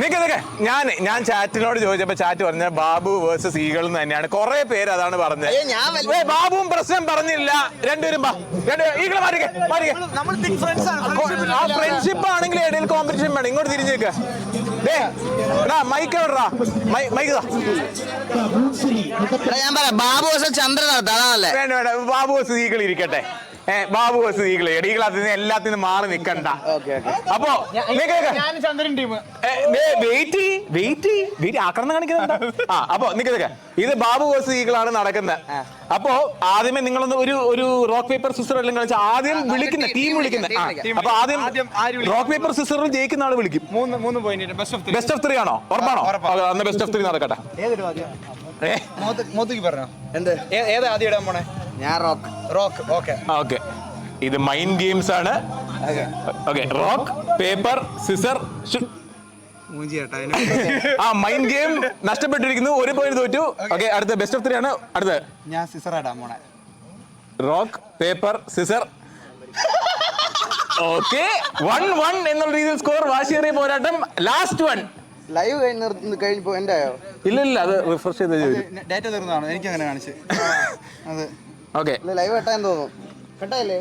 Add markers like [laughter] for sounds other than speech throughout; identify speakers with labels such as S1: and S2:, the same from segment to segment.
S1: നിക്ക് നിക്ക്. ഞാൻ ഞാൻ ചാറ്റിനോട് ചോദിച്ചപ്പോ ചാറ്റ് പറഞ്ഞ ബാബു വേഴ്സസ് ഈഗിൾ എന്ന് തന്നെയാണ്. കുറെ പേര് അതാണ് പറഞ്ഞത്. ബാബുവും പ്രശ്നം പറഞ്ഞില്ല. രണ്ടുപേരും മാറിക്കേ മാറിക്കേ. ആ ഫ്രണ്ട്ഷിപ്പ് ആണെങ്കിൽ ഇടയിൽ കോമ്പറ്റീഷൻ വേണം. ഇങ്ങോട്ട് തിരിഞ്ഞേക്ക് മൈക്ക് എവിടാ മൈക്ക്
S2: ഞാൻ പറയാം ബാബു ചന്ദ്രൻ
S1: വേണ്ട വേണ്ട. ബാബു വേഴ്സസ് ഇരിക്കട്ടെ. ബാബു ബസ് ഡി ക്ലാസ് അതിൽ നിന്ന് എല്ലാത്തിനും മാറി നിക്കണ്ട. അപ്പോ വെയിറ്റ് വെയിറ്റ് വെയിറ്റ് ആക്രമണം കാണിക്കുന്നുണ്ട് ആ അപ്പൊ നിക്ക നിക്ക് ഇത് ബാബു ബസ് ഈകളാണ് നടക്കുന്നത്. അപ്പോ ആദ്യമേ നിങ്ങളൊന്ന് ഒരു ഒരു റോക്ക് പേപ്പർ സിസ്റ്റർ എല്ലാം കളിച്ച ആദ്യം വിളിക്കുന്ന ടീം വിളിക്കുന്ന. അപ്പൊ ആദ്യം
S3: ആദ്യം ആര് വിളിക്കും?
S1: റോക്ക് പേപ്പർ സിസ്റ്ററിൽ ജയിക്കുന്ന ആൾ വിളിക്കും.
S3: മൂന്ന് മൂന്ന് point best of three
S1: best of three ആണോ? ഉറപ്പാണോ? അന്ന് ബെസ്റ്റ് ഓഫ് ത്രീ നടക്കട്ടെ. ഏ?
S3: മോത്തിക്ക് പറഞ്ഞോ.
S2: എന്ത്?
S3: ഏ- ഏതാ ആദ്യം ഇടാൻ പോണേ?
S2: ഞാൻ റോക്ക്.
S3: Rock okay.
S1: ഓക്കെ. ഇത് മൈൻഡ് ഗെയിംസ് ആണ്. ഓക്കെ. റോക്ക് പേപ്പർ സിസർ [laughs] ആ മൈൻഡ് ഗെയിം നഷ്ടപ്പെട്ടിരിക്കുന്നു. ഒരു പോയിന്റ് തോറ്റു. ഓക്കെ. അടുത്ത ബെസ്റ്റ് ഓഫ് ത്രീ ആണ്. അടുത്ത.
S3: ഞാൻ സിസർ ഇടാൻ പോണേ
S1: rock paper scissor. Okay one one എന്നുള്ള രീതിയിൽ സ്കോർ വാശിയേറിയ പോരാട്ടം. ലാസ്റ്റ് വൺ
S2: ലൈവ് കഴിഞ്ഞ് കഴിഞ്ഞപ്പോ എന്റെ ആയോ
S1: ഇല്ല ഇല്ല അത് റിഫ്രഷ് ചെയ്ത്
S3: ഡേറ്റ തീർന്നതാണ്? എനിക്ക് അങ്ങനെ കാണിച്ചു. [laughs] അത്.
S1: ഓക്കെ.
S2: ഇല്ല ലൈവ് കെട്ടാൻ തോന്നുന്നു കെട്ടായില്ലേ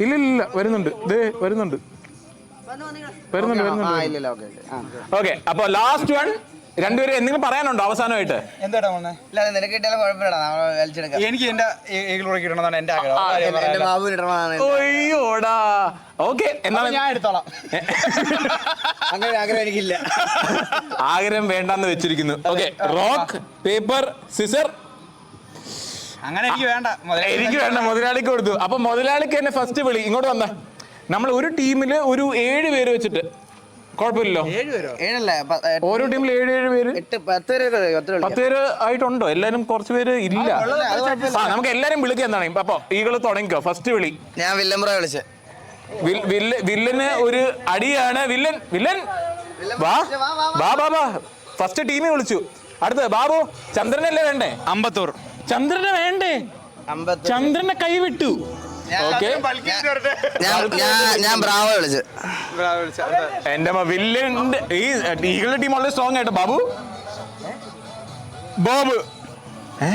S1: ഇല്ല ഇല്ല ഇല്ല വരുന്നുണ്ട്. ദേ വരുന്നുണ്ട് വരുന്നുണ്ട് വരുന്നുണ്ട്.
S2: ഓക്കെ ആ.
S1: ഓക്കെ അപ്പൊ ലാസ്റ്റ് വൺ രണ്ടുപേരും എന്തെങ്കിലും പറയാനുണ്ടോ അവസാനമായിട്ട്?
S3: എന്താ മോനെ?
S2: ഇല്ല അത് നിനക്ക് കിട്ടിയാലും കുഴപ്പമില്ല നമ്മൾ വലിച്ചെടുക്കാം.
S3: എനിക്ക് എന്റെ ഏകിലൂടെ ഇടണമെന്നാണ് എന്റെ ആഗ്രഹം.
S1: ആ,
S3: കാര്യം
S2: എന്റെ ഇടണമെന്നാണ് എന്റെ-
S1: ഒയ്യോടാ ഓക്കെ
S3: അപ്പൊ ഞാൻ എടുത്തോളാം.
S2: അങ്ങനെ ആഗ്രഹം എനിക്കില്ല.
S1: ആഗ്രഹം വേണ്ടെന്ന് വെച്ചിരിക്കുന്നു. Okay rock paper scissor.
S3: അങ്ങനെ എനിക്ക് വേണ്ട മുതലാളി.
S1: എനിക്ക് വേണ്ട മുതലാളിക്ക് കൊടുത്തു. അപ്പൊ മുതലാളിക്ക് എന്നെ ഫസ്റ്റ് വിളി. ഇങ്ങോട്ട് വന്ന. നമ്മൾ ഒരു ടീമിൽ ഒരു ഏഴ് പേര് വെച്ചിട്ട് കുഴപ്പമില്ലല്ലോ.
S2: ഏഴല്ലേ?
S1: ഓരോ ടീമിൽ ഏഴ് ഏഴ് പേര്?
S2: എട്ട് പത്ത് പേര് പത്ത്
S1: പേര് ആയിട്ടുണ്ടോ? എല്ലാരും കുറച്ച് പേര് ഇല്ല. ആ നമുക്ക് എല്ലാരും വിളിക്കുക എന്താണ് അപ്പൊ ഈകൾ തുടങ്ങിക്കോ. ഫസ്റ്റ് വിളി.
S2: ഞാൻ വില്ലംബ്ര വിളിച്ച്.
S1: വില്ലന് ഒരു അടിയാണ്. Villain villain. വാ വാ വാ വാ. ഫസ്റ്റ് ടീമെ വിളിച്ചു. അടുത്ത് ബാബു ചന്ദ്രനല്ലേ വേണ്ടേ?
S3: അമ്പത്തൂർ.
S1: ചന്ദ്രനെ വേണ്ടേ? ചന്ദ്രനെ കൈവിട്ടു. ഓക്കെ
S2: ഞാൻ ഞാൻ ഞാൻ ബ്രാവോ വിളിച്ച്.
S1: എന്റെ വില്ലിന്റെ ഈ ഈകളുടെ ടീം വളരെ സ്ട്രോങ് ആയിട്ട് ബാബു. ബോബ്. ഏ?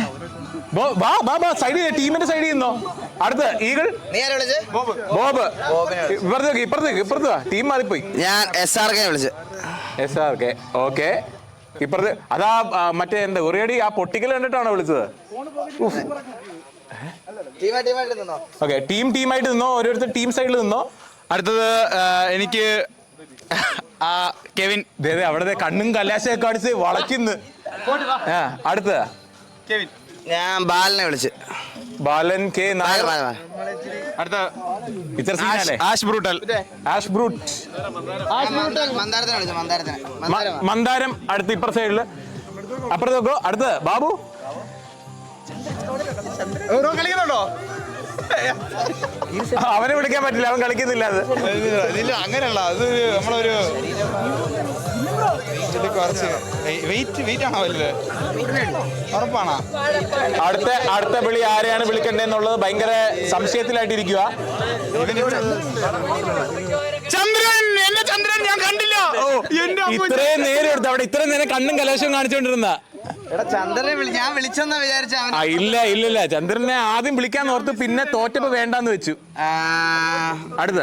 S1: ബോ- വാ വാ വാ സൈഡ് ടീമിന്റെ സൈഡിൽ നിന്നോ അടുത്ത് ഈഗിൾ.
S2: നീ ആരെ വിളിച്ച്?
S1: ബോബ്. ഇപ്പുറത്തേക്ക് ഇപ്പുറത്തേക്ക് ഇപ്പുറത്ത് ടീം മാറിപ്പോയി.
S2: ഞാൻ എസ് ആർ കെ വിളിച്ചു.
S1: എസ് ആർ കെ ഓക്കെ ഇപ്പുറത്ത് അതാ മറ്റേ എന്താ ഒരേടി ആ പൊട്ടിക്കൽ കണ്ടിട്ടാണോ വിളിച്ചത്? ഓക്കെ ടീം ടീമായിട്ട് നിന്നോ? ഓരോരുത്തർ ടീം സൈഡിൽ നിന്നോ?
S3: അടുത്തത് എനിക്ക് ആ കെവിൻ.
S1: ദേ ദേ, അവിടെ കണ്ണും കല്ലാശയൊക്കെ കാണിച്ച് വളയ്ക്കുന്നു. അടുത്തത് അടുത്ത.
S3: കെവിൻ.
S2: ഞാൻ ബാലനെ വിളിച്ച്.
S1: ബാലൻ കെ.
S3: അടുത്ത
S1: ഇത്ര
S3: ആഷ് ബ്രൂട്ടൽ.
S1: Ash brute.
S2: മന്ദാരം
S1: അടുത്ത് ഇപ്പുറ സൈഡിൽ അപ്പുറത്ത് നോക്കോ. അടുത്ത് ബാബു.
S3: കളിക്കുന്നുണ്ടോ?
S1: അവനെ വിളിക്കാൻ പറ്റില്ല അവൻ കളിക്കുന്നില്ല അത്.
S3: ഇല്ല അങ്ങനെയല്ല അത് നമ്മളൊരു കുറച്ച് വെയിറ്റ് വെയിറ്റ് ആണോ വലുത്? ഉറപ്പാണോ?
S1: അടുത്ത അടുത്ത വിളി ആരെയാണ് വിളിക്കേണ്ടതെന്നുള്ളത് ഭയങ്കര സംശയത്തിലായിട്ടിരിക്കുക
S3: ചന്ദ്രൻ എന്റെ ചന്ദ്രൻ ഞാൻ കണ്ടില്ല.
S1: ഇത്രയും നേരം എടുത്ത് അവിടെ ഇത്രയും നേരം കണ്ണും കലാശവും കാണിച്ചുകൊണ്ടിരുന്ന
S2: ഞാൻ വിളിച്ചെന്നാ വിചാരിച്ച
S1: ഇല്ല ഇല്ല ഇല്ല ചന്ദ്രനെ ആദ്യം വിളിക്കാൻ ഓർത്ത് പിന്നെ തോറ്റപ്പ് വേണ്ടാന്ന് വെച്ചു. അടുത്ത.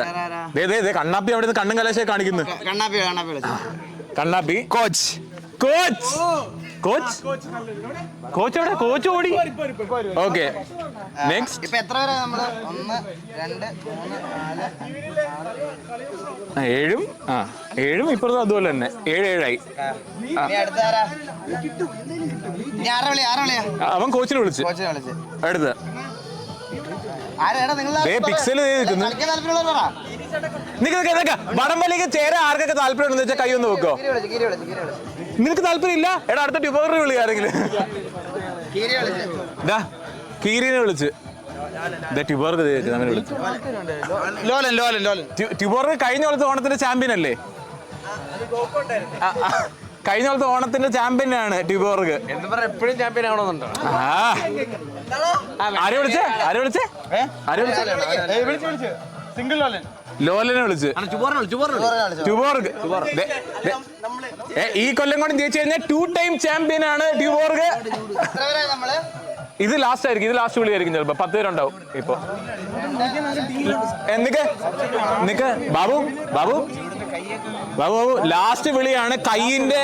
S1: കണ്ണാപ്പി അവിടെ നിന്ന് കണ്ണും കലാശയെ കാണിക്കുന്നു.
S2: Kannappi Kannappi
S3: coach.
S1: Coach. Coach? Coach എവിടെ? കോച്ച് ഓടി. ഓക്കെ നെക്സ്റ്റ്
S2: ഇപ്പൊ എത്ര പേരാ നമ്മൾ? ഒന്ന് രണ്ട് മൂന്ന് നാല്
S1: ഏഴും ആ ഏഴും ഇപ്പുറത്തും അതുപോലെ തന്നെ. ഏഴ് ഏഴായി. അവൻ കോച്ചിനെ വിളിച്ച്. അടുത്ത. ദേ നിൽക്കുന്നു.
S2: കളിക്കാൻ താല്പര്യമുള്ളവർ പറ
S1: നിക്ക് നിക്ക്. നിക്ക് വടംവലിക്ക് ചേരാൻ ആർക്കൊക്കെ താല്പര്യം ഉണ്ടെന്ന് വെച്ചാൽ കൈ ഒന്ന് വെക്കോ.
S2: നിങ്ങൾക്ക്
S1: നിനക്ക് താല്പര്യം ഇല്ല എടാ അടുത്ത ട്യൂബർ വിളി ആരെങ്കിലും. കീരിനെ വിളിച്ച്. ട്യൂബർക്ക് കഴിഞ്ഞ കൊല്ലത്തെ ഓണത്തിന്റെ ചാമ്പ്യൻ അല്ലേ? കഴിഞ്ഞ കൊല്ലത്തെ ഓണത്തിന്റെ ചാമ്പ്യൻ ആണ്
S2: ടിബോർഗ് എപ്പോഴും ചാമ്പ്യൻ ആവണമെന്നുണ്ടോ?
S1: ആരെ വിളിച്ചേ? ആരെ വിളിച്ചേ? ആരെ വിളിച്ച്.
S3: സിംഗിൾ ലോലൻ.
S1: ലോലനെ വിളിച്ച്. ട്യൂബോർഗ് ഈ കൊല്ലം കൊണ്ട് ജയിച്ചു കഴിഞ്ഞാൽ ടു ടൈം ചാമ്പ്യൻ ആണ് ട്യൂബോർഗ് ഇത് ലാസ്റ്റ് ആയിരിക്കും ഇത് ലാസ്റ്റ് വിളിയായിരിക്കും ചിലപ്പോ. പത്ത് പേരുണ്ടാവും ഇപ്പൊ. എന്തൊക്കെ? നിക്ക് ബാബു ബാബു? ബാബു ബാബു ലാസ്റ്റ് വിളിയാണ്. കൈയിന്റെ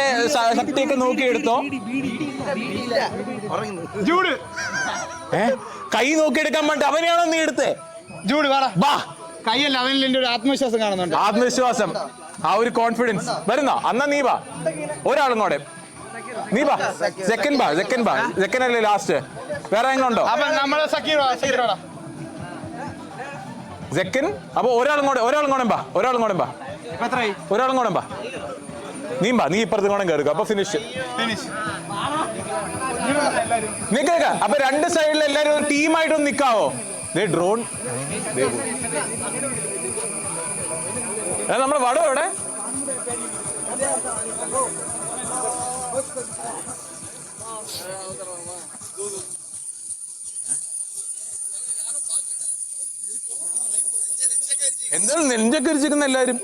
S1: ശക്തിയൊക്കെ നോക്കി എടുത്തോ
S3: ജൂഡ്.
S1: ഏ? കൈ നോക്കി എടുക്കാൻ വേണ്ടി അവനെയാണോ നീ എടുത്തേ?
S3: ജൂഡ് വാടാ.
S1: ബാ.
S3: കൈയല്ല അവനിൽ എന്റെ ഒരു ആത്മവിശ്വാസം കാണുന്നുണ്ട്.
S1: ആത്മവിശ്വാസം. ആ ഒരു കോൺഫിഡൻസ് വരുന്നോ? അന്നാ നീ വാ. ഒരാളും കൂടെ നീ വാ. സെക്കൻഡ് ബാ സെക്കൻഡ് ബാ സെക്കൻ അല്ലേ ലാസ്റ്റ് വേറെ എങ്ങനെ ഉണ്ടോ?
S3: അപ്പൊ നമ്മളെ സക്കീറോ സക്കീറോടാ.
S1: സെക്കൻഡ് അപ്പൊ ഒരാളും കൂടെ ഒരാളും കൂടെ ബാ ഒരാളും കൂടെ ബാ ഒരാളും കൂടെ ബാ നീ ബാ നീ ഇപ്പുറത്ത് കൂടെ കയറുക അപ്പൊ ഫിനിഷ്
S3: ഫിനിഷ്
S1: കേൾക്ക. അപ്പൊ രണ്ട് സൈഡിൽ എല്ലാരും ഒരു ടീമായിട്ടൊന്ന് നിക്കാവോ? ഡ്രോൺ. നമ്മുടെ വടം എവിടെ? എന്താണ് നെഞ്ചൊക്കെ ഇരിച്ചിരിക്കുന്ന എല്ലാരും?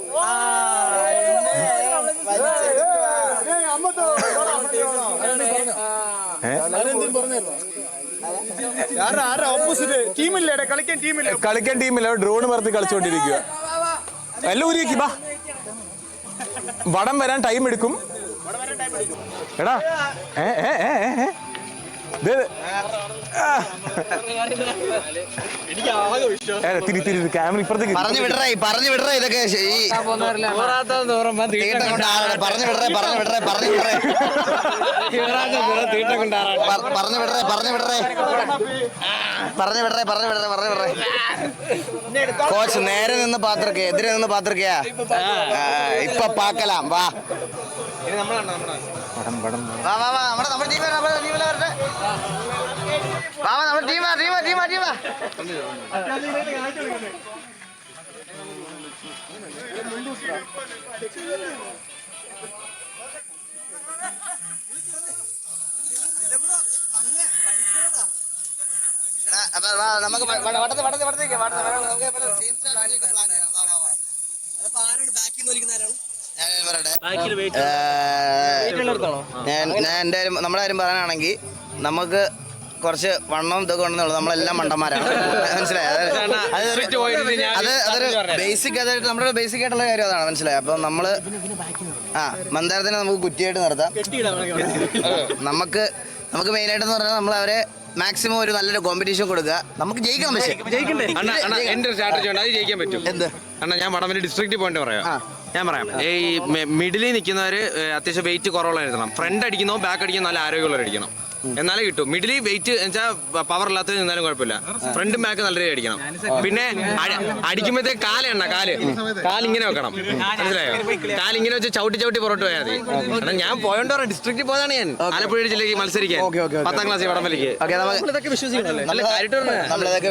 S3: കളിക്കാൻ ടീമില്ല
S1: ഡ്രോൺ പറത്തി കളിച്ചോണ്ടിരിക്കുക എല്ലാം ബാ. വടം വരാൻ ടൈം എടുക്കും. എടാ ഏ ഏ ഏ. ഏ, തിരി തിരി ക്യാമറ ഇപ്പുറത്തേക്ക്
S2: പറഞ്ഞു വിടറേ പറഞ്ഞു വിടറേ ഇതൊക്കെ. ഈ പറഞ്ഞു വിടറേ പറഞ്ഞു വിടറേ പറഞ്ഞു വിടറേ. പറഞ്ഞു വിടറേ പറഞ്ഞു വിടറേ. പറഞ്ഞു വിടറേ പറഞ്ഞു വിടറേ പറഞ്ഞു വിടറേ. കോച്ച് നേരെ നിന്ന് പാത്രക്ക എതിരെ നിന്ന് പാത്രക്കയാ ഇപ്പൊ പാക്കലാം വാ. വാ വാ വാ നമ്മുടെ നമ്മുടെ ടീം നമ്മുടെ ടീമിലെ വരട്ടെ വാ വാ നമ്മുടെ ടീമാ ടീമാ ടീമാ ടീമാ നമുക്ക് വ- വ- വട്ടത്ത് വട്ടത്ത് വട്ടത്തേക്ക് വട്ടത്ത് വട്ടത്ത് നമുക്ക് ഒക്കെ plan ചെയ്യാം. വാ, വാ, വാ. ഞാൻ പറയട്ടെ? ഏ, ഞാൻ ഞാൻ എന്റെ നമ്മുടെ കാര്യം പറയാനാണെങ്കിൽ നമുക്ക് കുറച്ച് വണ്ണവും ഇതൊക്കെ ഉണ്ടെന്നുള്ളൂ നമ്മളെല്ലാം മണ്ടന്മാരാണ്. മനസ്സിലായി? അത് അതൊരു- ബേസിക് അതായിട്ട് നമ്മുടെ ബേസിക് ആയിട്ടുള്ള കാര്യം അതാണ്. മനസ്സിലായി? അപ്പം നമ്മൾ ആ മന്ദാരത്തിനെ നമുക്ക് കുറ്റിയായിട്ട് നിർത്താം. നമുക്ക് നമുക്ക് മെയിൻ ആയിട്ട് എന്ന് പറഞ്ഞാൽ നമ്മൾ അവരെ മാക്സിമം ഒരു നല്ലൊരു കോമ്പറ്റീഷൻ കൊടുക്കുക. നമുക്ക് ജയിക്കണം പക്ഷേ.
S4: എന്റെ സ്ട്രാറ്റജി ഉണ്ട്. അത് ജയിക്കാൻ പറ്റും.
S2: എന്ത്?
S4: അണ്ണാ ഞാൻ വടംവലി ഡിസ്ട്രിക്റ്റ് പോയിന്റ് പറയാം. ഞാൻ പറയാം. ഈ മിഡിലിൽ നിൽക്കുന്നവർ അത്യാവശ്യം വെയിറ്റ് കുറവുള്ള എഴുതണം ഫ്രണ്ട് അടിക്കുന്നോ ബാക്ക് അടിക്കുന്നോ നല്ല ആരോഗ്യമുള്ളവർ അടിക്കണം. എന്നാലേ കിട്ടും. മിഡിലിൽ വെയിറ്റ് വെച്ചാൽ പവർ ഇല്ലാത്തത് നിന്നാലും കുഴപ്പമില്ല. ഫ്രണ്ടും ബാക്ക് നല്ല രീതി അടിക്കണം. പിന്നെ അടി- അടിക്കുമ്പോഴത്തേക്ക് കാൽ എണ്ണ കാൽ. കാലിങ്ങനെ വെക്കണം. മനസ്സിലായോ? കാലിങ്ങനെ വെച്ച് ചവിട്ടി ചവിട്ടി പുറത്ത് പോയാൽ മതി. കാരണം ഞാൻ പോയോണ്ട്? പറയാം ഡിസ്ട്രിക്റ്റിൽ പോയതാണ് ഞാൻ. ആലപ്പുഴ ജില്ലയ്ക്ക് മത്സരിക്കാൻ. പത്താം ക്ലാസ് വടംവലിക്ക്.
S2: നമ്മളിതൊക്കെ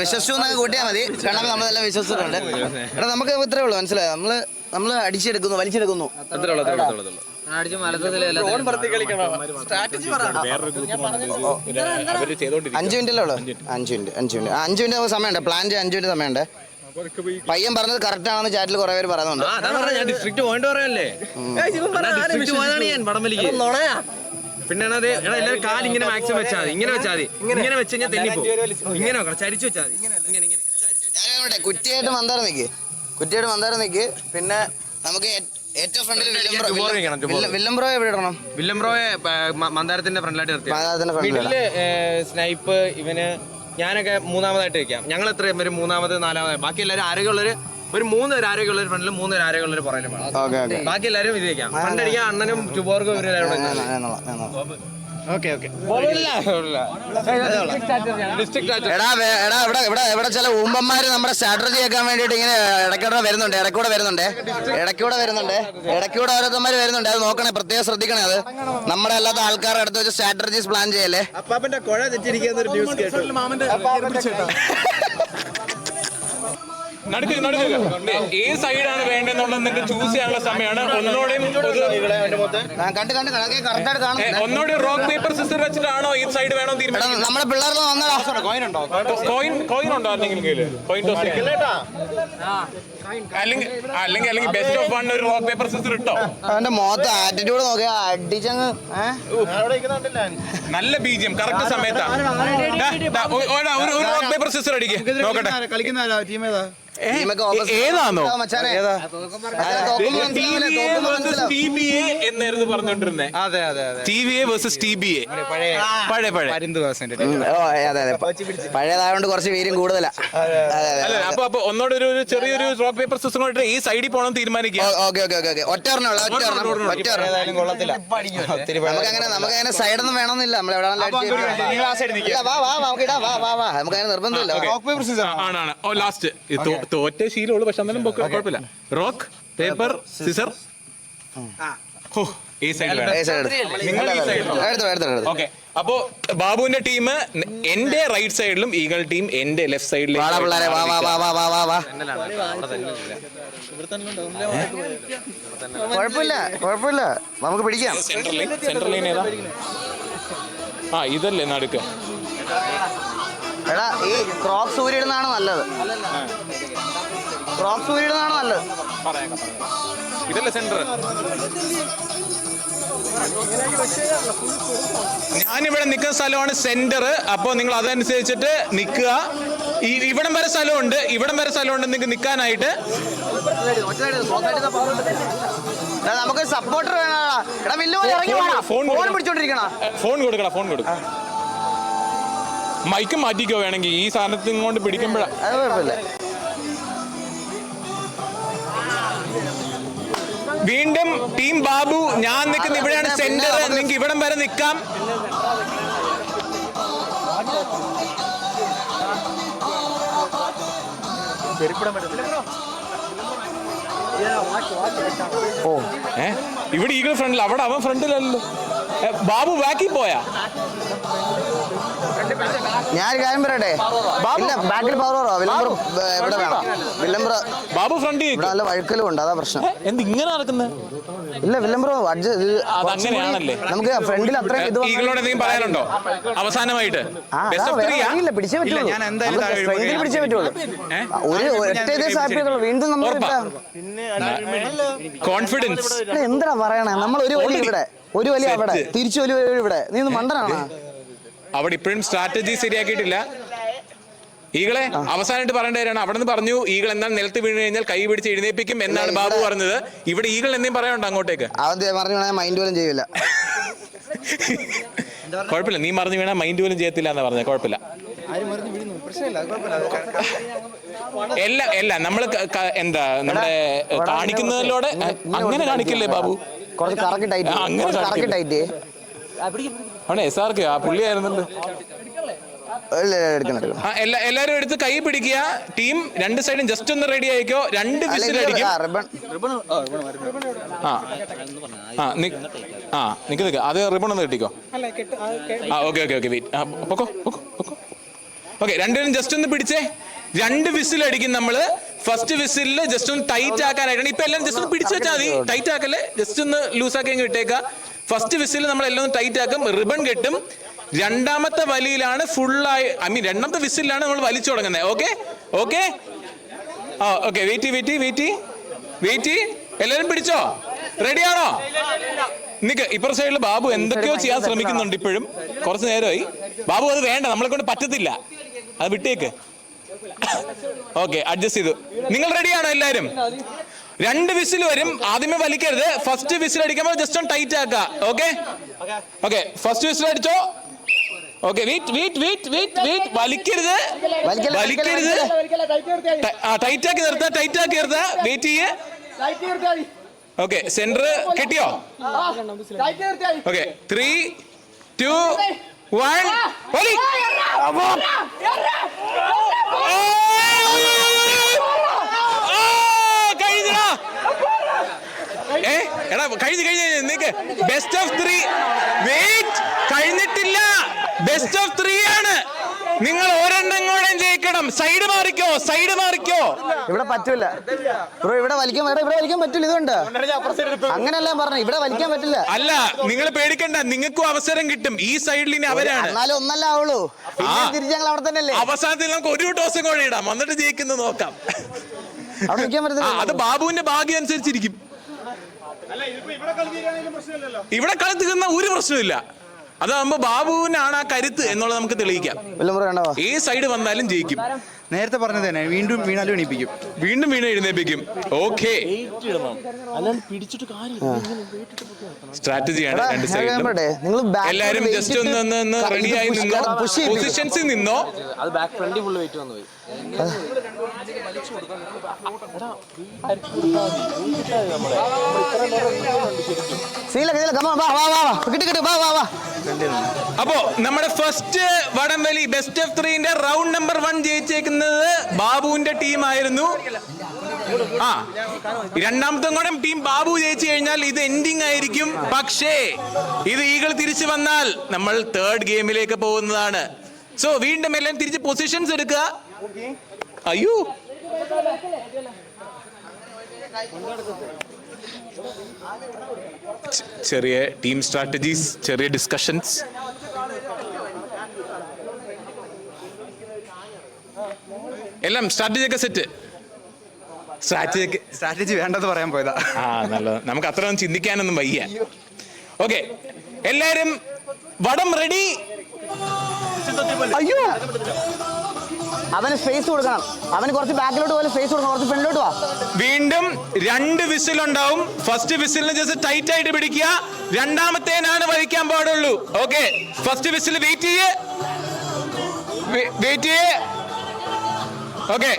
S2: വിശ്വസിച്ചു കൂട്ടിയാൽ മതി. കാരണം നമ്മളെല്ലാം വിശ്വസിച്ചിട്ടുണ്ട്. എടാ നമുക്ക് ഇത്രേ ഉള്ളൂ. മനസ്സിലായോ? നമ്മൾ നമ്മൾ അടിച്ചെടുക്കുന്നു വലിച്ചെടുക്കുന്നു. അഞ്ചു മിനിറ്റല്ലേ ഉള്ളൂ. അഞ്ച് മിനിറ്റ് അഞ്ചു മിനിറ്റ് അഞ്ചു മിനിറ്റ് നമുക്ക് സമയമുണ്ട്. പ്ലാൻ ചെയ്യാൻ അഞ്ചു മിനിറ്റ് സമയമുണ്ട്. പയ്യൻ പറഞ്ഞത് കറക്റ്റ് ആണെന്ന് ചാറ്റിൽ കുറെ പേര് പറയുന്നുണ്ട്.
S4: ആ, അതാ പറഞ്ഞെ, ഞാൻ ഡിസ്ട്രിക്റ്റ് പോയിന്റ് പറയല്ലേ? ഡിസ്ട്രിക്റ്റ് പോയതാണ് ഞാൻ വടംവലിക്ക് പിന്നെ അത് എടാ എല്ലാവരും കാൽ ഇങ്ങനെ മാക്സിമം വെച്ചാൽ മതി. ഇങ്ങനെ വെച്ചാൽ മതി. ഇങ്ങനെ. വെച്ച് കഴിഞ്ഞാൽ തെന്നിപ്പോ. ഇങ്ങനെ ചരിച്ചു വെച്ചാൽ മതി. ഇങ്ങനെ ഇങ്ങനെ ചരിച്ച്.
S2: ഞാൻ ഇവിടെ കുറ്റിയായിട്ട് മന്ദാരം നിൽക്ക് കുറ്റിയായിട്ട് മന്ദാരം നിൽക്ക് പിന്നെ നമുക്ക് ഏ- ഏറ്റവും ഫ്രണ്ടിൽ
S4: ജുബോർ
S2: വില്ലംബ്രോ എവിടെ ഇടണം?
S4: മന്ദാരത്തിന്റെ ഫ്രണ്ടിലായിട്ട് നിർത്തി
S2: മന്ദാരത്തിന്റെ front
S4: സ്നൈപ്പ് ഇവന് ഞാനൊക്കെ മൂന്നാമതായിട്ട് വെക്കാം ഞങ്ങൾ എത്രയും പേര് മൂന്നാമത് നാലാമത് ബാക്കി എല്ലാവരും ആരോഗ്യമുള്ളവര് ഒരു മൂന്ന് പേര് ആരോഗ്യമുള്ളവർ ഫ്രണ്ടിലും മൂന്ന് പേര് ആരോഗ്യമുള്ളവർ പുറകിലും വേണം.
S2: Okay okay.
S4: ബാക്കി എല്ലാവരും ഇത് വെക്കാം ഫ്രണ്ട് അടിക്കാൻ അണ്ണനും ടുബോർഗും ഇവരെല്ലാവരും
S3: ഓക്കെ ഓക്കെ.
S2: എടാ വേ- എടാ ഇവിടെ ഇവിടെ ഇവിടെ ചില ഊമ്പന്മാര് നമ്മുടെ സ്ട്രാറ്റജി ആക്കാൻ വേണ്ടിയിട്ട് ഇങ്ങനെ ഇടയ്ക്കൂടെ വരുന്നുണ്ട് ഇടയ്ക്കൂടെ വരുന്നുണ്ട്. ഇടയ്ക്കൂടെ വരുന്നുണ്ട്. ഇടയ്ക്കൂടെ ഓരോരുത്തന്മാര് വരുന്നുണ്ട്. അത് നോക്കണേ പ്രത്യേകം ശ്രദ്ധിക്കണേ അത്. നമ്മുടെ അല്ലാത്ത ആൾക്കാരുടെ അടുത്ത് വെച്ച് സ്ട്രാറ്റജീസ് പ്ലാൻ ചെയ്യല്ലേ?
S3: അപ്പാപ്പന്റെ കുഴ തെറ്റിരിക്കുന്ന ഒരു ന്യൂസ് കേട്ടു.
S1: നടുക്ക് നടുക്ക്. ഈ സൈഡാണ് വേണ്ടതെന്നുള്ളത് നിങ്ങൾക്ക് ചൂസ് ചെയ്യാനുള്ള സമയമാണ്. ഒന്നോടെയും
S2: കണ്ട് കണ്ട് കണക്കെ കറക്റ്റായിട്ട് കാണും.
S1: ഒന്നോടെ റോക്ക് പേപ്പർ സിസ്റ്റർ വെച്ചിട്ടാണോ ഈ സൈഡ് വേണോ
S2: എടാ
S1: തീരുമാനിക്കുന്നത്?
S2: നമ്മുടെ പിള്ളേർക്ക് വന്നടാ.
S1: കോയിൻ കോയിൻ ഉണ്ടോ ആരുടെങ്കിലും കയ്യിൽ? കോയിൻ ടോസ് അല്ലെങ്കിൽ അല്ലെങ്കിൽ അല്ലെങ്കിൽ ബെസ്റ്റ് ഓഫ് വൺ ഒരു റോക്ക് പേപ്പർ സിസ്റ്റർ ഇട്ടോ?
S2: അവന്റെ മുഖത്ത് ആറ്റിറ്റ്യൂഡ് നോക്കിയാ അടിച്ചങ്ങ്
S1: നല്ല ബീജിയം കറക്റ്റ് സമയത്താ. ദാ, ദാ, ഒ- ഒരാ, റോക്ക് പേപ്പർ സിസ്റ്റർ അടിക്ക്. നോക്കട്ടെ.
S3: കളിക്കുന്ന ടീം ഏതാ?
S1: ഏതാണോ
S2: മച്ചാനെ. അതെ,
S1: എന്നായിരുന്നു
S3: അതെ അതെ അതെ.
S1: T V A versus T B A
S3: പഴയ
S1: പഴയ പഴയ.
S3: പരുന്ത് പേഴ്സെന്റ്
S2: ഉം, ഓ, അതെ അതെ. പഴയതായോണ്ട് കുറച്ച് പേരും കൂടുതലാ.
S1: അപ്പൊ അപ്പൊ ഒന്നോടെ ഒരു ഒരു ചെറിയൊരു റോക്ക് പേപ്പർ സിസ്റ്റം കൊണ്ടിട്ട് ഈ സൈഡിൽ പോകണം തീരുമാനിക്കുക.
S2: Okay okay okay okay. ഒറ്റ ഒരെണ്ണം ഉള്ളു, ഒറ്റ ഒരെണ്ണം ഒറ്റ ഒരെണ്ണം
S3: കൊള്ളത്തില്ല.
S2: നമുക്ക് അങ്ങനെ നമുക്ക് അങ്ങനെ സൈഡൊന്നും വേണമെന്നില്ല. നമ്മൾ എവിടെ
S3: നിങ്ങൾ ആ side നിൽക്ക്.
S2: വാ വാ നമുക്ക് ഇടാം. വാ വാ വാ. നമുക്ക് അങ്ങനെ നിർബന്ധമില്ല
S3: റോക്ക് പേപ്പർ സീസൺ
S1: ആണാണ് ഓ ലാസ്റ്റ് തോറ്റ ശീലമുള്ളൂ പക്ഷെ എന്നാലും പൊക്ക- കുഴപ്പമില്ല. റോക്ക് പേപ്പർ സിസർ ഓ ഈ സൈഡ് നിങ്ങൾ ഈ ഓക്കെ അപ്പോ ബാബുവിന്റെ ടീം എന്റെ റൈറ്റ് സൈഡിലും ഈഗൾ ടീം എന്റെ ലെഫ്റ്റ്
S2: സൈഡിലും പിള്ളേരെ വാ വാ വാ വാ വാ വാ. വാ കുഴപ്പമില്ല കുഴപ്പമില്ല. നമുക്ക് പിടിക്കാം.
S1: സെൻട്രൽ ലൈൻ സെൻട്രൽ ലൈൻ ഏതാ? ആ ഇതല്ലേ നടുക്ക്.
S2: എടാ ഈ ക്രോപ്പ് ഊരിടുന്നതാണ് നല്ലത്. ക്രോപ്പ് ഊരിടുന്നതാണ് നല്ലത്.
S1: ഇതല്ലേ സെന്റർ ഞാനിവിടെ നിൽക്കുന്ന സ്ഥലമാണ് സെന്റർ അപ്പോൾ നിങ്ങൾ അതനുസരിച്ചിട്ട് നിൽക്കുക. ഈ ഇവിടം വരെ സ്ഥലമുണ്ട്. ഇവിടം വരെ സ്ഥലമുണ്ട് നിങ്ങൾക്ക് നിൽക്കാനായിട്ട്.
S2: നമുക്ക് സപ്പോർട്ടർ
S1: ഫോൺ-
S2: വേണം
S1: ഫോൺ കൊടുക്കണം മൈക്ക് മാറ്റിക്കോ വേണമെങ്കിൽ. ഈ സാധനത്തിൽ കൊണ്ട് പിടിക്കുമ്പോഴാണ് വീണ്ടും ടീം ബാബു ഞാൻ നിൽക്കുന്ന ഇവിടെയാണ് സെന്റർ നിങ്ങൾക്ക് ഇവിടം വരെ നിൽക്കാം. ഓ ഏ? ഇവിടെ ഈഗിൾ ഫ്രണ്ടിൽ അവിടെ അവൻ ഫ്രണ്ടിലല്ലോ ബാബു ബാക്കി പോയാ?
S2: ഞാൻ കാര്യം പറയട്ടെ? ഇല്ല ബാക്കിൽ പവർ കുറവാ. വില്ലംബർ ഇവിടെ വേണം? വില്ലംബ്ര
S1: ബാബു ഫ്രണ്ട്
S2: ഇവിടെ നല്ല വഴുക്കലും ഉണ്ട് അതാ പ്രശ്നം.
S1: എന്ത് ഇങ്ങനെ നടക്കുന്നത്
S2: ഇല്ല വില്ലംബർ
S1: അങ്ങനെയാണല്ലേ
S2: നമുക്ക് ഫ്രണ്ടിൽ അത്ര ഇത് വന്നാ-
S1: ഈഗിളോട് എന്തെങ്കിലും പറയാനുണ്ടോ? അവസാനമായിട്ട്.
S2: വഴിയില്ല, പിടിച്ചേ പറ്റുള്ളൂ.
S3: ഞാൻ എന്തായാലും വീഴും.
S2: പിടിച്ചേ ഒരു ഒറ്റ വീണ്ടും നമ്മൾ
S1: കോൺഫിഡൻസ്
S2: എന്താ പറയണേ? നമ്മൾ ഒരു വലി ഇവിടെ. ഒരു വലിയ അവിടെ. തിരിച്ചു വലിയ ഇവിടെ. നീ ഒന്ന് മണ്ടനാണോ?
S1: അവിടെ ഇപ്പോഴും സ്ട്രാറ്റജി ശരിയാക്കിയിട്ടില്ല. ഈകളെ അവസാനമായിട്ട് പറയേണ്ട കാര്യമാണ്. അവിടെ നിന്ന് പറഞ്ഞു ഈകൾ എന്നാൽ നിലത്ത് വീണ് കഴിഞ്ഞാൽ കൈ പിടിച്ച് എഴുന്നേപ്പിക്കും എന്നാണ് ബാബു പറഞ്ഞത്. ഇവിടെ ഈകൾ എന്തെങ്കിലും പറയാനുണ്ടോ അങ്ങോട്ടേക്ക്?
S2: അവൻ പറഞ്ഞു മൈൻഡ് പോലും ചെയ്യില്ല
S1: കുഴപ്പമില്ല. നീ മറിഞ്ഞു വീണാൽ മൈൻഡ് പോലും ചെയ്യത്തില്ല എന്ന് പറഞ്ഞ കുഴപ്പമില്ല. എല്ലാം എല്ലാം. നമ്മൾ എന്താ നമ്മുടെ കാണിക്കുന്നതിലൂടെ അങ്ങനെ കാണിക്കില്ലേ ബാബു?
S2: കുറച്ച് കറക്കി ടൈറ്റ്
S1: അങ്ങനെ
S2: കറക്കി. ടൈറ്റ്
S1: അവിടെ എസ് ആർക്ക് ആ പുള്ളി ആയിരുന്നല്ലോ. എല്ലാരും എടുത്ത് കൈ പിടിക്കുക. ടീം രണ്ട് സൈഡും ജസ്റ്റ് ഒന്ന് റെഡി ആയിക്കോ. രണ്ട് അടിക്കും.
S2: ആ,
S1: നിക്ക് നിക്ക് അത് റിബൺ ഒന്ന് കിട്ടിക്കോ? ആ ഓക്കെ ഓക്കെ ഓക്കെ വെയിറ്റ് ആ പൊക്കോ പൊക്കോ പൊക്കോ. ഓക്കെ രണ്ടുപേരും ജസ്റ്റ് ഒന്ന് പിടിച്ചേ. രണ്ട് വിസിലടിക്കും നമ്മൾ. ഫസ്റ്റ് വിസിലിൽ ജസ്റ്റ് ഒന്ന് ടൈറ്റ് ആക്കാനായിട്ടാണ്. ഇപ്പൊ എല്ലാം ജസ്റ്റ് ഒന്ന് പിടിച്ചു വെച്ചാൽ മതി. ടൈറ്റ് ആക്കല്ലേ? ജസ്റ്റ് ഒന്ന് ലൂസ് ആക്കി അങ്ങ് ഇട്ടേക്ക. ഫസ്റ്റ് വിസിൽ നമ്മൾ എല്ലാം ഒന്ന് ടൈറ്റ് ആക്കും. റിബൺ കെട്ടും. രണ്ടാമത്തെ വലിയിലാണ് ഫുള്ളായി ഐ മീൻ രണ്ടാമത്തെ വിസിലാണ് നമ്മൾ വലിച്ചു തുടങ്ങുന്നത് ഓക്കെ ഓക്കെ ആ okay wait wait wait wait എല്ലാവരും പിടിച്ചോ? റെഡിയാണോ നിക്ക് ഇപ്പുറ സൈഡിൽ ബാബു എന്തൊക്കെയോ ചെയ്യാൻ ശ്രമിക്കുന്നുണ്ട് ഇപ്പോഴും. കുറച്ച് നേരമായി. ബാബു അത് വേണ്ട. നമ്മളെ കൊണ്ട് പറ്റത്തില്ല. അത് വിട്ടേക്ക്. ഓക്കെ അഡ്ജസ്റ്റ് ചെയ്തു. നിങ്ങൾ റെഡിയാണോ എല്ലാവരും? രണ്ട് വിസിൽ വരും. ആദ്യമേ വലിക്കരുത്. ഫസ്റ്റ് വിസിൽ അടിക്കുമ്പോൾ ജസ്റ്റ് ഒന്ന് ടൈറ്റ് ആക്കുക. ഓക്കെ ഓക്കെ ഫസ്റ്റ് വിസിൽ അടിച്ചോ? Okay wait wait wait wait wait വലിക്കരുത്. വലിക്കരുത്. ആ ടൈറ്റ് ആക്കി നിർത്താ ടൈറ്റ് ആക്കി നിർത്താ. വെയിറ്റ് ചെയ്യേ. ഓക്കെ സെന്റർ കിട്ടിയോ? ഓക്കെ ത്രീ ടു വൺ ആ, കഴിഞ്ഞടാ ഏ എടാ കഴിഞ്ഞു കഴിഞ്ഞു നിക്ക്. ബെസ്റ്റ് ഓഫ് ത്രീ വെയിറ്റ് കഴിഞ്ഞിട്ടില്ല. ബെസ്റ്റ് ഓഫ് ത്രീ ആണ്. നിങ്ങൾ ഒരെണ്ണം കൂടെ ജയിക്കണം സൈഡ് മാറിക്കോ സൈഡ് മാറിക്കോ.
S2: ഇവിടെ പറ്റൂല. ബ്രോ ഇവിടെ വലിക്കാൻ വേണ്ട ഇവിടെ വലിക്കാൻ പറ്റില്ല ഇതുകൊണ്ട്. അങ്ങനെയല്ല പറഞ്ഞു ഇവിടെ വലിക്കാൻ പറ്റില്ല.
S1: അല്ല നിങ്ങൾ പേടിക്കണ്ട നിങ്ങൾക്കും അവസരം കിട്ടും. ഈ സൈഡിൽ ഇനി അവരാണ്.
S2: എന്നാലും ഒന്നല്ല ആവുള്ളൂ. തിരിച്ച് ഞങ്ങൾ അവിടെ തന്നെ അല്ലേ
S1: അവസാനത്തിൽ നമുക്ക് ഒരു ടോസും കൂടെ ഇടാം. എന്നിട്ട് ജയിക്കുന്നത് നോക്കാം. അത് ബാബുവിന്റെ ഭാഗ്യം അനുസരിച്ചിരിക്കും. ഇവിടെ കളി തീരുന്ന ഒരു പ്രശ്നമില്ല അതാകുമ്പോ ബാബുവിനാണ് ആ കരുത്ത് എന്നുള്ളത് നമുക്ക് തെളിയിക്കാം.
S2: ഈ
S1: ഏ സൈഡ് വന്നാലും ജയിക്കും.
S3: നേരത്തെ പറഞ്ഞത് തന്നെ വീണ്ടും വീണാലും എണീപ്പിക്കും.
S1: വീണ്ടും വീണ് എഴുന്നേപ്പിക്കും ഓക്കെ. സ്ട്രാറ്റജിയാണ് രണ്ട് സൈഡിലും
S2: നിങ്ങൾ
S1: എല്ലാരും ജസ്റ്റ് ഒന്ന് ഒന്ന് ഒന്ന് റെഡിയായി നിന്നോ? പൊസിഷൻസിൽ നിന്നോ?
S4: അത് ബാക്ക് ഫ്രണ്ടിൽ ഫുള്ള് വെയിറ്റ് വന്നു പോയി.
S1: അപ്പോ നമ്മുടെ ഫസ്റ്റ് വടംവലി ബെസ്റ്റ് ഓഫ് ത്രീന്റെ റൗണ്ട് നമ്പർ വൺ ജയിച്ചേക്കുന്നത് ബാബുവിന്റെ ടീം ആയിരുന്നു. ആ രണ്ടാമത്തെ കൂടെ ടീം ബാബു ജയിച്ചു കഴിഞ്ഞാൽ ഇത് എൻഡിങ് ആയിരിക്കും. പക്ഷേ ഇത് ഈകൾ തിരിച്ചു വന്നാൽ നമ്മൾ തേർഡ് ഗെയിമിലേക്ക് പോകുന്നതാണ്. സോ വീണ്ടും എല്ലാം തിരിച്ച് പൊസിഷൻസ് എടുക്കുക. അയ്യോ ചെറിയ ടീം സ്ട്രാറ്റജീസ് ചെറിയ ഡിസ്കഷൻസ് എല്ലാം സ്ട്രാറ്റജി ഒക്കെ സെറ്റ് സ്ട്രാറ്റജി വേണ്ടത്
S3: സ്ട്രാറ്റജി വേണ്ടെന്ന് പറയാൻ പോയതാ.
S1: ആ നല്ലത്. നമുക്ക് അത്ര ചിന്തിക്കാനൊന്നും വയ്യ. ഓക്കെ എല്ലാരും വടം റെഡി
S2: അയ്യോ! അവന് സ്പേസ് കൊടുക്കണം. അവന് കുറച്ച് ബാക്കിലോട്ട് പോലെ സ്പേസ് കൊടുക്കണം. കുറച്ച് ഫ്രണ്ടിലോട്ട് വാ.
S1: വീണ്ടും രണ്ട് വിസിൽ ഉണ്ടാവും. ഫസ്റ്റ് വിസിലിന് ജസ്റ്റ് ടൈറ്റ് ആയിട്ട് പിടിക്കുക. രണ്ടാമത്തേനാണ് വലിക്കാൻ പാടുള്ളൂ. ഓക്കെ ഫസ്റ്റ് വിസിൽ വെയിറ്റ് ചെയ്യേ. വെയിറ്റ് ചെയ്യേ. ഓക്കെ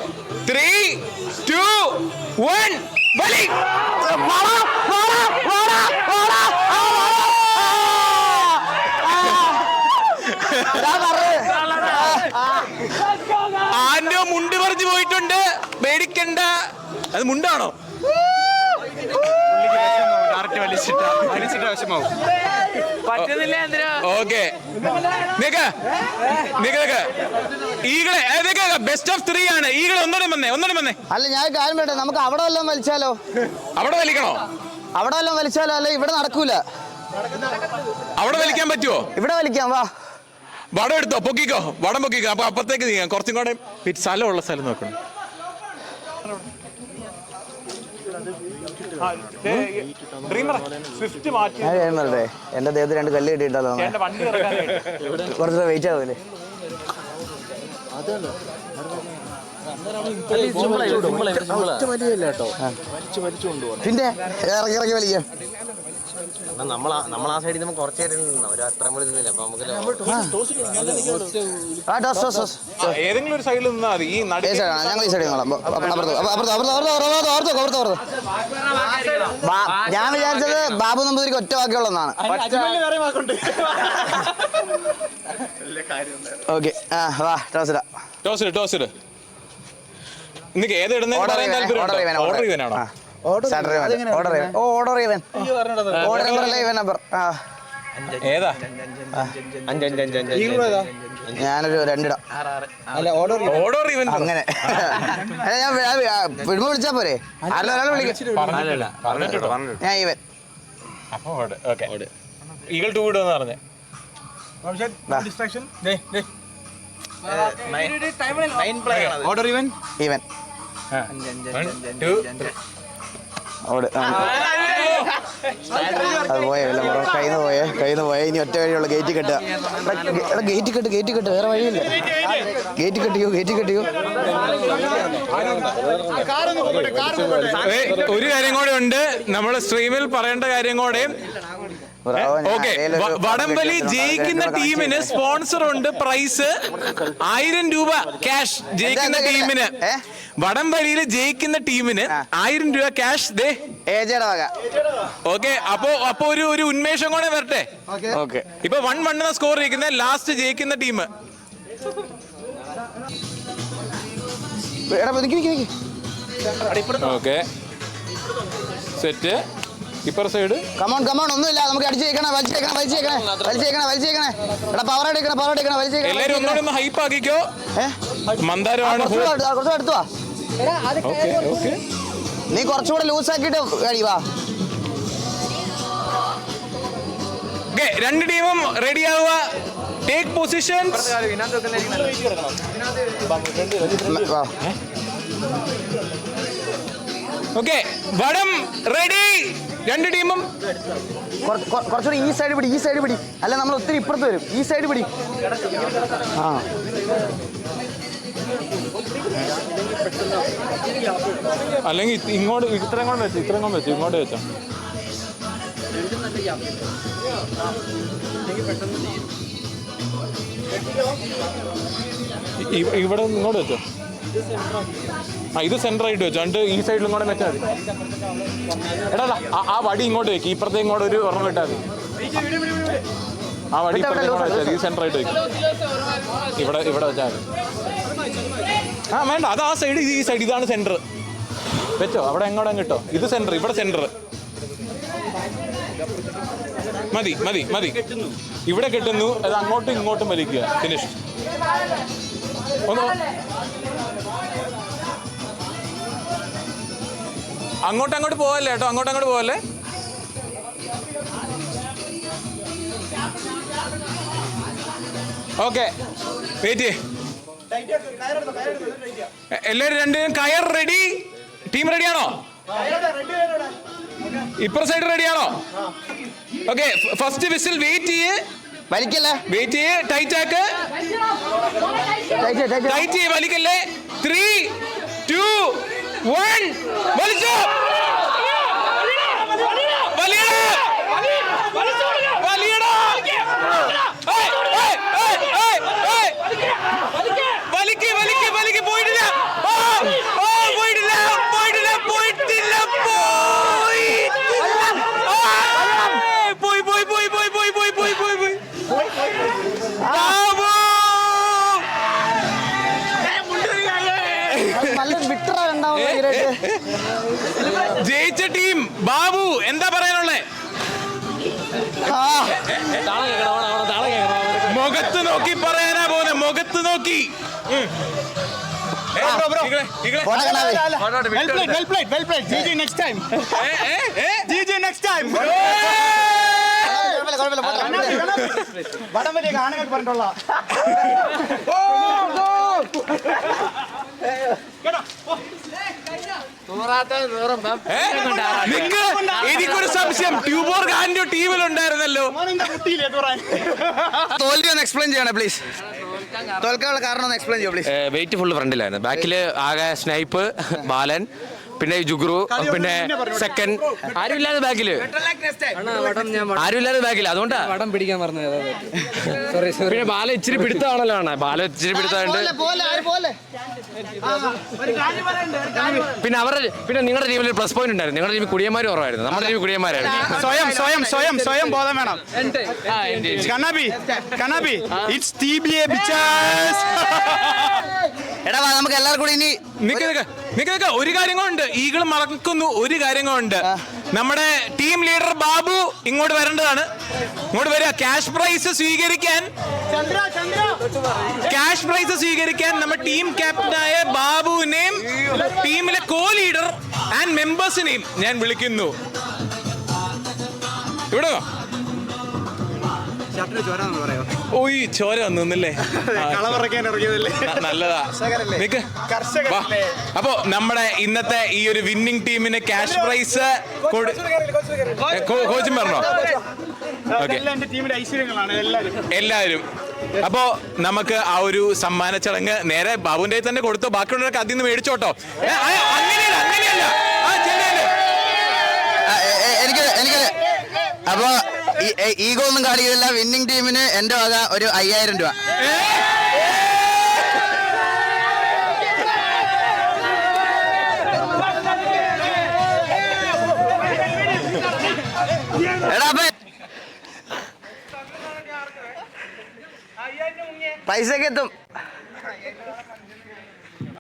S1: ത്രീ ടു വൺ വലി
S2: വാടാ, വാടാ, വാടാ, വാടാ. ആ, വാടാ. ആ, ആ. ഞാൻ പറഞ്ഞത്.
S1: ആൻഡോ മുണ്ട് പറിച്ചു പോയിട്ടുണ്ട് പേടിക്കണ്ട അത് മുണ്ടാണോ?
S3: ഡയറക്റ്റ് വലിച്ചിട്ട് വലിച്ചിട്ട് വശമാവും
S1: ഓക്കെ. നിക്ക നിക്ക നിക്ക. ഈകളെ ബെസ്റ്റ് ഓഫ് ത്രീ ആണ്. ഈകളെ ഒന്നോടെ വന്നേ ഒന്നോടെ വന്നേ.
S2: അല്ല ഞാൻ കാര്യം വേണ്ട നമുക്ക് അവിടെ വല്ലതും വലിച്ചാലോ?
S1: അവിടെ വലിക്കണോ?
S2: അവിടെ വല്ലതും വലിച്ചാലോ? അല്ലെ ഇവിടെ നടക്കൂല.
S1: അവിടെ വലിക്കാൻ പറ്റുമോ
S2: ഇവിടെ വലിക്കാം വാ.
S1: വടം എടുത്തോ? പൊക്കിക്കോ. വടം പൊക്കിക്കോ. അപ്പൊ അപ്പുറത്തേക്ക് നീങ്ങാം. കുറച്ചും കൂടെ സ്ഥലമുള്ള സ്ഥലം നോക്കണം.
S2: കാര്യം പറയട്ടെ എന്റെ ദേഹത്ത് രണ്ട് കല്ല് കിട്ടിയിട്ടല്ലോ കുറച്ച് വെയിറ്റ് ആവൂലേ? പിന്നെ? ഇറങ്ങി ഇറങ്ങി
S4: നമ്മൾ നമ്മൾ ആ. സൈഡിൽ
S1: ഒരു സൈഡിൽ ഈ
S2: ഈ സൈഡിൽ ഞാൻ വിചാരിച്ചത് ബാബു നമ്പൂതിരിക്ക് ഒറ്റ വാക്കുള്ളതാണ് ഓക്കെ ആ വാ ടോസിടാ.
S1: ടോസ് ടോസിട്. നിനക്ക് ഏത് ഇടുന്ന
S2: ഓർഡർ
S1: ചെയ്യാനാണോ
S2: ഓർഡർ ഓർഡർ ഓ ഓർഡർ ചെയ്യാൻ ഓർഡർ നമ്പർ അല്ലേ ഇവൻ നമ്പർ ആ.
S1: ഏതാ?
S2: ഞാനൊരു രണ്ടിടാം. അങ്ങനെ. അല്ല, ഞാൻ വിടുമ്പോ വിളിച്ചാ പോരെ? ആരല്ലോ ഒരാൾ വിളിക്കും. ഞാൻ ഇവൻ.
S1: അപ്പൊ ഓക്കെ ഈഗിൾ ടൂ ഇടുമെന്ന് പറഞ്ഞേ.
S3: ഓർഡർ ഇവൻ.
S2: ഇവൻ
S1: ടു
S2: ആ. അത് പോയേ വല്ല കയ്യിൽ നിന്ന് പോയേ കയ്യിൽ നിന്ന് പോയേ. ഇനി ഒറ്റ വഴിയുള്ള ഗേറ്റ് കെട്ടുക. ഗേറ്റ് കെട്ട് ഗേറ്റ് കെട്ട് വേറെ വഴിയില്ല. ഗേറ്റ് കെട്ടിയോ ഗേറ്റ് കെട്ടിയോ
S1: ഒരു കാര്യം കൂടെ ഉണ്ട്. നമ്മൾ സ്ട്രീമിൽ പറയേണ്ട കാര്യം
S2: കൂടെയും
S1: ഓക്കെ. വടംവലി ജയിക്കുന്ന ടീമിന് സ്പോൺസർ ഉണ്ട് പ്രൈസ് ആയിരം രൂപ ക്യാഷ് ജയിക്കുന്ന ടീമിന്. വടംവലിയിൽ ജയിക്കുന്ന ടീമിന്. ആയിരം രൂപ ക്യാഷ് ദേ. ഓക്കെ അപ്പോ അപ്പൊ ഒരു ഒരു ഉന്മേഷം കൂടെ വരട്ടെ.
S2: ഓക്കെ.
S1: ഇപ്പൊ വൺ വൺ എന്ന സ്കോർ ജയിക്കുന്ന ലാസ്റ്റ് ജയിക്കുന്ന ടീം.
S2: എടാ നിക്ക് നിക്ക് നിക്ക്.
S1: Okay. Set. Upper side
S2: come on come on ഒന്നുമില്ല. നമുക്ക് അടിച്ചേക്കണേ വലിച്ചേക്കണേ വലിച്ചേക്കണേ വലിച്ചേക്കണേ വലിച്ചേക്കണേ എടാ പവർ എടുക്കണേ പവർ എടുക്കണേ
S1: വലിച്ചേക്കണേ
S2: എല്ലാവരും
S1: ഒന്നുകൂടി ഒന്ന് ഹൈപ്പ് ആക്കിക്കോ. മന്ദാരമാണ്
S2: കുറച്ചുകൂടെ അടുത്തു വാ. നീ കുറച്ചുകൂടെ ലൂസ് ആക്കിയിട്ട്
S1: കഴിവാ രണ്ട് ടീമും റെഡി ആവുക. ടേക്ക്
S2: പൊസിഷൻ
S1: ഓക്കെ വടം റെഡി രണ്ട് ടീമും.
S2: കുറ- കുറ- കുറച്ചുകൂടി ഈ സൈഡ് പിടി ഈ സൈഡ് പിടി. അല്ല നമ്മൾ ഒത്തിരി ഇപ്പുറത്ത് വരും. ഈ സൈഡ് പിടി. ആ.
S1: അല്ലെങ്കിൽ ഇങ്ങോട്ട് ഇത്രയും കൊണ്ട് വെച്ചു ഇത്രയും കൊണ്ട് വെച്ചു ഇങ്ങോട്ട് വെച്ചോ. ഇവിടെ ഇങ്ങോട്ട് വെച്ചോ. ആ ഇത് സെന്റർ ആയിട്ട് വെച്ചോ. രണ്ട് ഈ സൈഡിലും കൂടെ വെച്ചാൽ മതി. എടാ ആ- വടി ഇങ്ങോട്ട് വെക്ക്. ഇപ്പുറത്തെ ഇങ്ങോട്ട് ഒരു ഒരെണ്ണം വിട്ടാൽ മതി. ആ വടി ഇപ്പുറത്തെ ഇങ്ങോട്ട് വെച്ചാൽ. ഈ സെന്റർ ആയിട്ട് വെക്കും. ഇവിടെ ഇവിടെ വെച്ചാൽ മതി. ആ വേണ്ട. അത് ആ സൈഡ് ഈ സൈഡ് ഇതാണ് സെന്റർ വെച്ചോ. അവിടെ എങ്ങോട്ടും കിട്ടോ ഇത് സെന്റർ ഇവിടെ സെന്റർ മതി മതി മതി. ഇവിടെ കിട്ടുന്നു. അത് അങ്ങോട്ടും ഇങ്ങോട്ടും വലിക്കുക. ഫിനിഷ് ഒന്ന് അങ്ങോട്ട് അങ്ങോട്ട് പോവല്ലേ കേട്ടോ? അങ്ങോട്ട് അങ്ങോട്ട് പോവല്ലേ? ഓക്കെ. വെയിറ്റ് എല്ലാവരും രണ്ടുപേരും കയർ റെഡി ടീം റെഡിയാണോ ഇപ്പുറ സൈഡ് റെഡിയാണോ ഓക്കെ ഫസ്റ്റ് വിസിൽ വെയിറ്റ് ചെയ്യ്.
S2: വലിക്കല്ലേ?
S1: വെയിറ്റ് ചെയ്യ്. ടൈറ്റ് ആക്ക്.
S2: ടൈറ്റ് ചെയ്യ്, ടൈറ്റ്
S1: ടൈറ്റ് ചെയ്യ് വലിക്കല്ലേ? ത്രീ ടു വൺ വലിച്ചോ! വലിയടാ! വലിയടാ! ഏയ്, നോക്കി പറയാനാ പോലെ മുഖത്ത് നോക്കി.
S3: പറഞ്ഞിട്ടുള്ള.
S1: നിങ്ങ എനിക്കൊരു സംശയം. ട്യൂബോർ ഗാൻഡോ ടീമിലുണ്ടായിരുന്നല്ലോ.
S3: ഉണ്ടായിരുന്നല്ലോ
S2: തോൽവി ഒന്ന് എക്സ്പ്ലെയിൻ ചെയ്യണേ പ്ലീസ് തോൽക്കാനുള്ള കാരണം ഒന്ന് എക്സ്പ്ലെയിൻ ചെയ്യോ പ്ലീസ്
S4: വെയിറ്റ് ഫുള്ള് ഫ്രണ്ടിലായിരുന്നു ബാക്കിൽ ആകെ സ്നൈപ്പ് ബാലൻ പിന്നെ ജുഗ്രു പിന്നെ സെക്കൻഡ് ആരുമില്ലാതെ ബാക്കിൽ ആരുമില്ലാതെ ബാഗിൽ അതുകൊണ്ടാ?
S5: വടം പിടിക്കാൻ പറഞ്ഞത് സോറി സോറി
S4: പിന്നെ ബാല ഇച്ചിരി പിടുത്താണല്ലോ ആണ് ബാല ഇച്ചിരി പിടുത്തമായിട്ട്
S2: പോലെ പോലെ ആര് പോലെ?
S4: പിന്നെ അവരുടെ പിന്നെ നിങ്ങളുടെ ടീമിൽ പ്ലസ് പോയിന്റ് ഉണ്ടായിരുന്നു. നിങ്ങളുടെ ടീമിൽ കുടിയന്മാർ കുറവായിരുന്നു. നമ്മുടെ ടീമിൽ കുടിയന്മാരായിരുന്നു.
S3: സ്വയം സ്വയം സ്വയം സ്വയം ബോധം വേണം. കണ്ണാബി കണ്ണാബി ഇറ്റ്സ് ബിച്ചാസ്
S2: എടാ വാ നമുക്ക് എല്ലാവർക്കും കൂടി ഇനി
S1: നിക്ക് നിക്ക് നിക്ക് നിക്ക്. ഒരു കാര്യം കൊണ്ട് ഈകൾ മറക്കുന്നു ഒരു കാര്യം കൊണ്ട് നമ്മുടെ ടീം ലീഡർ ബാബു ഇങ്ങോട്ട് വരേണ്ടതാണ്. ഇങ്ങോട്ട് വരിക. ക്യാഷ് പ്രൈസ് സ്വീകരിക്കാൻ. ക്യാഷ് പ്രൈസ് സ്വീകരിക്കാൻ നമ്മുടെ ടീം ക്യാപ്റ്റനായ ബാബുവിനെയും ടീമിലെ കോ ലീഡർ ആൻഡ് മെമ്പേഴ്സിനെയും ഞാൻ വിളിക്കുന്നു. ഇവിടെ. ഓയ് ചോര വന്നില്ലേ നല്ലതാ. നിക്ക്. അപ്പോ നമ്മുടെ ഇന്നത്തെ ഈ ഒരു വിന്നിംഗ് ടീമിന് ക്യാഷ് പ്രൈസ് കോച്ചും പറഞ്ഞോ? ഓക്കെ.
S3: എല്ലാം എന്റെ ടീമിന്റെ ഐശ്വര്യങ്ങളാണ് എല്ലാവരും.
S1: എല്ലാവരും. അപ്പോ നമുക്ക് ആ ഒരു സമ്മാന ചടങ്ങ് നേരെ ബാബുന്റെ തന്നെ കൊടുത്തു. ബാക്കിയുള്ളവരൊക്കെ അതിൽ നിന്ന് മേടിച്ചോട്ടോ. അങ്ങനെയല്ല അങ്ങനെയല്ല.
S2: അപ്പൊ ഈഗോ ഒന്നും കാണിക്കുന്നില്ല. വിന്നിംഗ് ടീമിന് എന്റെ വക ഒരു അയ്യായിരം രൂപ. പൈസക്ക് എത്തും.